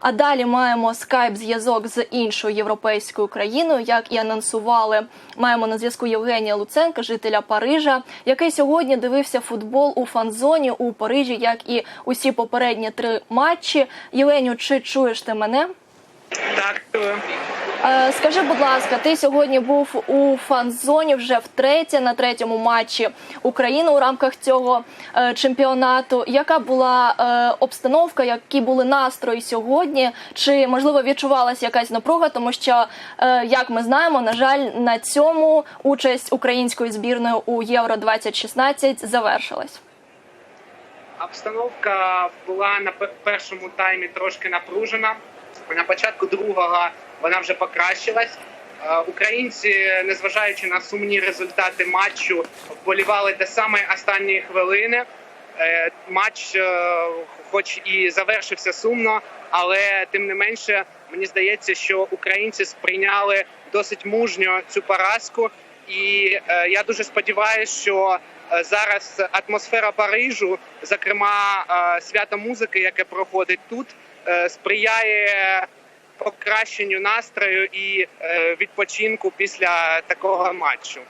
А далі маємо скайп-зв'язок з іншою європейською країною, як і анонсували. Маємо на зв'язку Євгенія Луценка, жителя Парижа, який сьогодні дивився футбол у фан-зоні у Парижі, як і усі попередні три матчі. Євгенію, чи чуєш ти мене? Так, чую. Е, Скажи, будь ласка, ти сьогодні був у фан-зоні вже втретє на третьому матчі України у рамках цього е, чемпіонату. Яка була е, обстановка, які були настрої сьогодні? Чи можливо відчувалася якась напруга? Тому що, як ми знаємо, на жаль, на цьому участь української збірної у Євро 2016 завершилась. обстановка була на першому таймі трошки напружена. На початку другого вона вже покращилась. Е, Українці, незважаючи на сумні результати матчу, вболівали до самої останньої хвилини. Е, Матч, е, хоч і завершився сумно, але тим не менше, мені здається, що українці сприйняли досить мужньо цю поразку. І я дуже сподіваюся, що зараз атмосфера Парижу, зокрема свято музики, яке проходить тут, сприяє покращенню настрою і е, відпочинку після такого матчу.